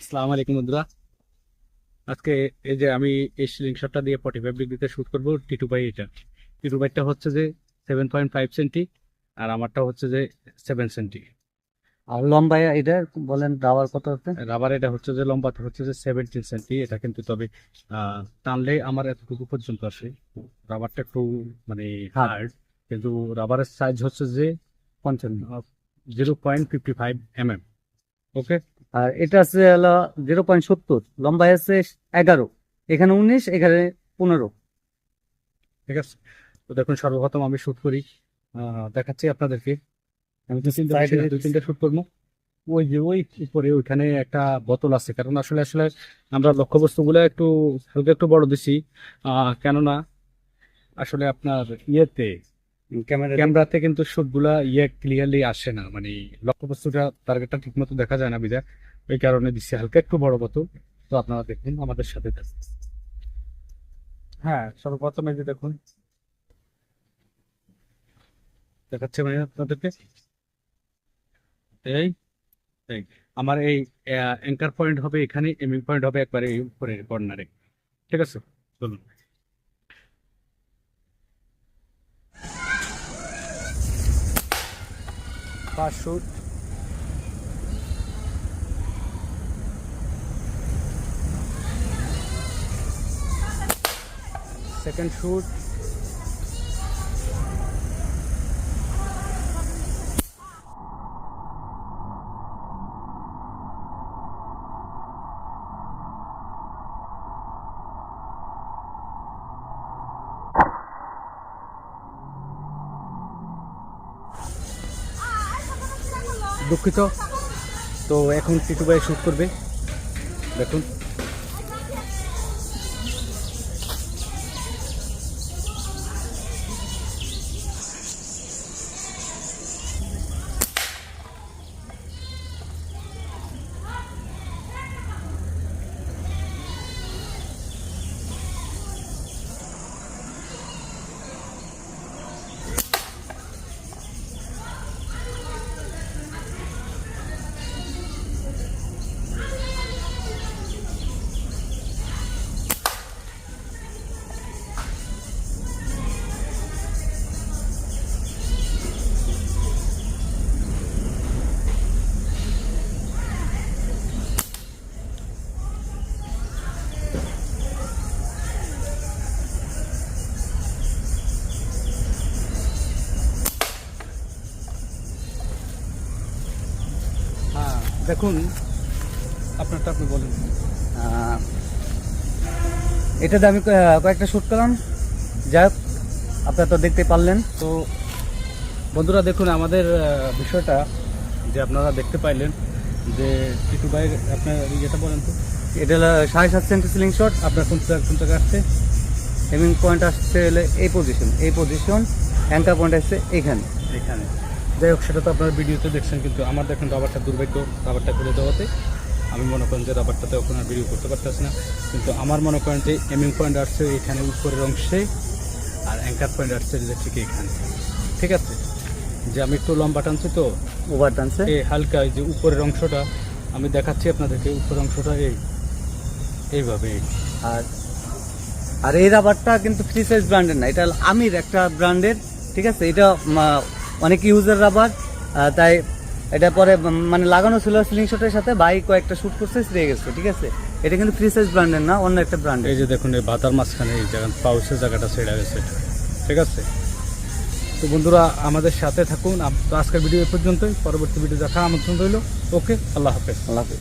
আসসালামু আলাইকুম বন্ধুরা। আজকে এই যে আমি এই সিলিং শটটা দিয়ে ফর্টি ফাইভ ডিগ্রিতে শ্যুট করব টি টু বাই এটা টি টু বাইটা হচ্ছে যে সেভেন পয়েন্ট ফাইভ সেন্টি আর আমারটা হচ্ছে যে সেভেন সেন্টি আর লম্বা এটা বলেন রাবার কত হচ্ছে রাবার এটা হচ্ছে যে লম্বাতে হচ্ছে যে সেভেন্টিন সেন্টি এটা কিন্তু তবে টানলে আমার এতটুকু পর্যন্ত আসে। রাবারটা একটু মানে হার্ড কিন্তু রাবারের সাইজ হচ্ছে যে পঞ্চান্ন। Zero point fifty five M M okay আর এটা আছে হলো জিরো পয়েন্ট সত্তর লম্বা আছে এগারো এখানে উনিশ এখানে পনেরো। ঠিক আছে। তো দেখুন সর্বপ্রথম আমি শুট করি। দেখাচ্ছি আপনাদেরকে। আমি দু তিনটা শুট করব। ওই যে ওই উপরে ওইখানে একটা বোতল আছে। কারণ আসলে আসলে আমরা লক্ষ্যবস্তুগুলো একটু হালকা একটু বড় দিছি। আহ, কেননা আসলে আপনার ইয়েতে ক্যামেরাতে কিন্তু শুটগুলা ইয়ে ক্লিয়ারলি আসে না। মানে লক্ষ্যবস্তুটা টার্গেটটা ঠিক মতো দেখা যায় না বিদা ওই কারণে দিচ্ছি হালকা একটু বড় বোতল। তো আপনারা দেখুন আমাদের সাথে হ্যাঁ সর্বপ্রথম এই যে দেখুন। দেখাচ্ছে মানে আপনাদেরকে। এই এই আমার এই অ্যাঙ্কার পয়েন্ট হবে এখানে এমিং পয়েন্ট হবে একবারে এই উপরে কর্নারে ঠিক আছে? চলুন। ফার্স্ট শুট সেকেন্ড দুঃখিত। তো এখন টিটু ভাই শ্যুট করবে। দেখুন। দেখুন আপনারটা আপনি বলেন। এটাতে আমি কয়েকটা শ্যুট করলাম। যাই হোক আপনারা তো দেখতে পারলেন। তো বন্ধুরা দেখুন আমাদের বিষয়টা যে আপনারা দেখতে পাইলেন যে টিটু ভাই আপনার ইয়েটা বলেন তো এটা হলো সাড়ে সাত সেন্টি সিলিং শট আপনার কোন কোন জায়গায় আসছে? হেমিং পয়েন্ট আসছে হলে এই পজিশন এই পজিশন অ্যাঙ্কার পয়েন্ট আসছে এখানে। এখানে। যাই হোক সেটা তো আপনার ভিডিওতে দেখছেন কিন্তু আমার দেখেন রাবারটা দুর্ভাগ্য রাবারটা খুলে দেওয়াতে। আমি মনে করেন যে রাবারটাতে এখন আর ভিডিও করতে পারতেছি না। কিন্তু আমার মনে করেন যে এমিং পয়েন্ট আসছে এখানে উপরের অংশে আর অ্যাঙ্কার পয়েন্ট আসছে যে ঠিক এখানে। ঠিক আছে? যে আমি একটু লম্বা টানছি তো ওভার টানছে? এই হালকা এই যে উপরের অংশটা আমি দেখাচ্ছি আপনাদেরকে উপরের অংশটা এই এইভাবে। আর আর এই রাবারটা কিন্তু ফ্রি সাইজ ব্র্যান্ডের না এটা আমির একটা ব্র্যান্ডের ঠিক আছে? এটা অনেক ইউজের রাবার তাই এটা পরে মানে লাগানো ছিল সিলিং শটের সাথে ভাই কয়েকটা শ্যুট করছে ছিঁড়ে গেছে ঠিক আছে? এটা কিন্তু ফ্রি সাইজ ব্র্যান্ডের না অন্য একটা ব্র্যান্ড এই যে দেখুন এই বাতার মাঝখানে এই জায়গা পাউসের জায়গাটা ছেড়ে গেছে ঠিক আছে? তো বন্ধুরা আমাদের সাথে থাকুন। আজকের ভিডিও এ পর্যন্তই। পরবর্তী ভিডিও দেখা আমন্ত্রণ রইল। ওকে আল্লাহ হাফেজ। আল্লাহ হাফেজ।